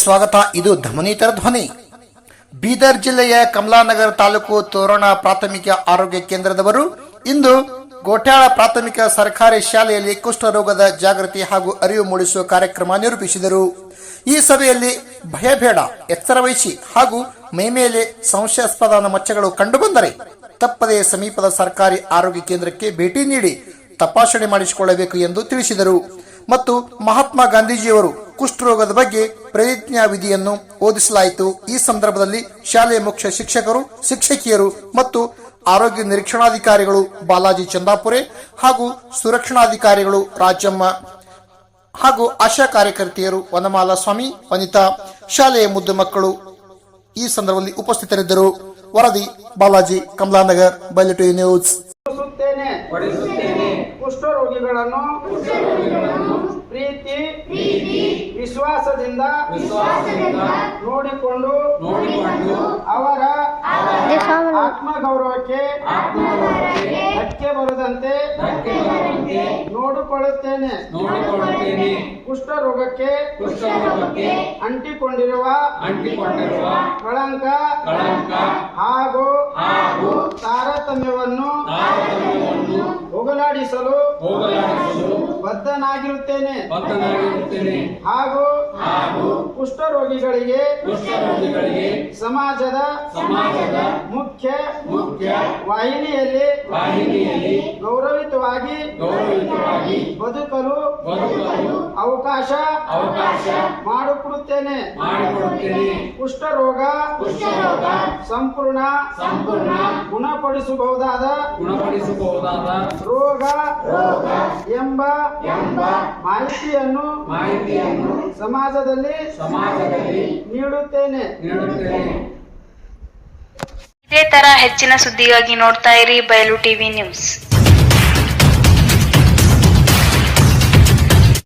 ಸ್ವಾಗತ. ಇದು ಧಮನೀತರ ಧ್ವನಿ. ಬೀದರ್ ಜಿಲ್ಲೆಯ ಕಮಲಾನಗರ ತಾಲೂಕು ತೋರಣ ಪ್ರಾಥಮಿಕ ಆರೋಗ್ಯ ಕೇಂದ್ರದವರು ಇಂದು ಗೋಟ್ಯಾಳ ಪ್ರಾಥಮಿಕ ಸರ್ಕಾರಿ ಶಾಲೆಯಲ್ಲಿ ಕುಷ್ಠರೋಗದ ಜಾಗೃತಿ ಹಾಗೂ ಅರಿವು ಮೂಡಿಸುವ ಕಾರ್ಯಕ್ರಮ ನಿರೂಪಿಸಿದರು. ಈ ಸಭೆಯಲ್ಲಿ ಭಯಬೇಡ ಎಚ್ಚರ ವಹಿಸಿ ಹಾಗೂ ಮೈಮೇಲೆ ಸಂಶಯಾಸ್ಪದ ಮಚ್ಚಗಳು ಕಂಡುಬಂದರೆ ತಪ್ಪದೇ ಸಮೀಪದ ಸರ್ಕಾರಿ ಆರೋಗ್ಯ ಕೇಂದ್ರಕ್ಕೆ ಭೇಟಿ ನೀಡಿ ತಪಾಸಣೆ ಮಾಡಿಸಿಕೊಳ್ಳಬೇಕು ಎಂದು ತಿಳಿಸಿದರು. ಮತ್ತು ಮಹಾತ್ಮ ಗಾಂಧೀಜಿಯವರು ಕುಷ್ಠರೋಗದ ಬಗ್ಗೆ ಪ್ರತಿಜ್ಞಾ ವಿಧಿಯನ್ನು ಓದಿಸಲಾಯಿತು. ಈ ಸಂದರ್ಭದಲ್ಲಿ ಶಾಲೆಯ ಮುಖ್ಯ ಶಿಕ್ಷಕರು, ಶಿಕ್ಷಕಿಯರು ಮತ್ತು ಆರೋಗ್ಯ ನಿರೀಕ್ಷಣಾಧಿಕಾರಿಗಳು ಬಾಲಾಜಿ ಚಂದಾಪುರೆ ಹಾಗೂ ಸುರಕ್ಷಣಾಧಿಕಾರಿಗಳು ರಾಜಮ್ಮ ಹಾಗೂ ಆಶಾ ಕಾರ್ಯಕರ್ತೆಯರು ವನಮಾಲಾ ಸ್ವಾಮಿ, ವನಿತಾ, ಶಾಲೆಯ ಮುದ್ದು ಮಕ್ಕಳು ಈ ಸಂದರ್ಭದಲ್ಲಿ ಉಪಸ್ಥಿತರಿದ್ದರು. ವರದಿ, ಬಾಲಾಜಿ, ಕಮಲಾನಗರ್ ಬಯಲಟು ನ್ಯೂಸ್. ಕುಷ್ಠರೋಗಿಗಳನ್ನು ಪ್ರೀತಿ ವಿಶ್ವಾಸದಿಂದ ನೋಡಿಕೊಂಡು ಅವರ ಆತ್ಮ ಗೌರವಕ್ಕೆ ಧಕ್ಕೆ ಬರದಂತೆ ನೋಡಿಕೊಳ್ಳುತ್ತೇನೆ. ನೋಡಿಕೊಳ್ಳುತ್ತೇನೆ. ಕುಷ್ಠರೋಗಕ್ಕೆ ಕುಷ್ಠರೋಗಕ್ಕೆ ಅಂಟಿಕೊಂಡಿರುವ ಅಂಟಿಕೊಂಡಿರುವ ಕಳಂಕ ಕಳಂಕ ಹಾಗೂ ಹಾಗೂ ತಾರತಮ್ಯವನ್ನು ತಾರತಮ್ಯವನ್ನು ಹೋಗಲಾಡಿಸಲು ಹೋಗಲಾಡಿಸಲು ಬದ್ಧನಾಗಿರುತ್ತೇನೆ. ಬದ್ಧನಾಗಿರುತ್ತೇನೆ. ಹಾಗೂ ಹಾಗೂ ಕುಷ್ಠರೋಗಿಗಳಿಗೆ ಕುಷ್ಠರೋಗಿಗಳಿಗೆ ಸಮಾಜದ ಸಮಾಜದ ಮುಖ್ಯ ಮುಖ್ಯ ವಾಹಿನಿಯಲ್ಲಿ ವಾಹಿನಿಯಲ್ಲಿ ಗೌರವಿತವಾಗಿ ಗೌರವಿತವಾಗಿ ಬದುಕಲು ಬದುಕಲು ಅವಕಾಶ ಅವಕಾಶ ಮಾಡಿಕೊಡುತ್ತೇನೆ. ಮಾಡಿಕೊಡುತ್ತೇನೆ. ಕುಷ್ಠರೋಗ ಕುಷ್ಠರೋಗ ಸಂಪೂರ್ಣ ಸಂಪೂರ್ಣ ಗುಣಪಡಿಸಬಹುದಾದ ಗುಣಪಡಿಸಬಹುದಾದ ರೋಗ ಎಂಬ ಮಾಹಿತಿಯನ್ನು ಮಾಹಿತಿಯನ್ನು ಸಮಾಜದಲ್ಲಿ ಸಮಾಜದಲ್ಲಿ ನೀಡುತ್ತೇನೆ. ನೀಡುತ್ತೇನೆ. ಇದೇ ತರ ಹೆಚ್ಚಿನ ಸುದ್ದಿಗಾಗಿ ನೋಡ್ತಾ ಇರಿ ಬಯಲು ಟಿವಿ ನ್ಯೂಸ್.